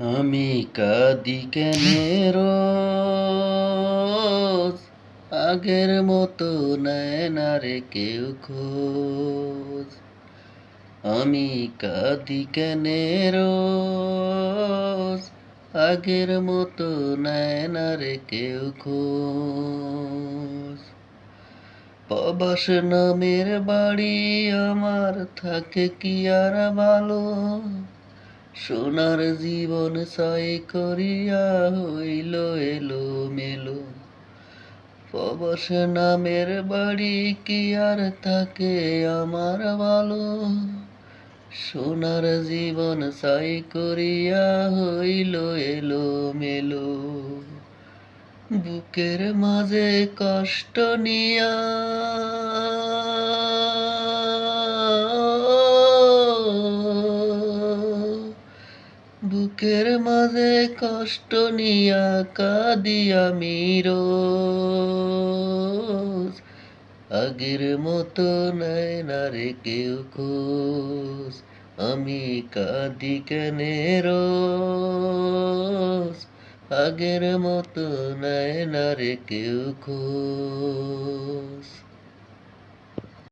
আমি কাঁদি কেনে আগের মতো নেয় রে কেউ খোঁজ। আমি কাঁদি কেনে আগের মতো নেয় রে কেউ খোঁজ। প্রবাস নামের বাড়ি আমার থাকে কি আর ভালো? সোনার জীবন সাই করিয়া হইল এলো মেলো। প্রবাস নামের বাড়ি কি আর থাকে আমার ভালো? সোনার জীবন সাই করিয়া হইল এলো মেলো। বুকের মাঝে কষ্ট নিয়া বুকের মাঝে কষ্ট নিয়া কাঁদি আমি রোজ। আগের মতো নাই না রে কেউ খোঁজ। আমি কাঁদি কেনে আগের মতো নাই না রে কেউ খোঁজ।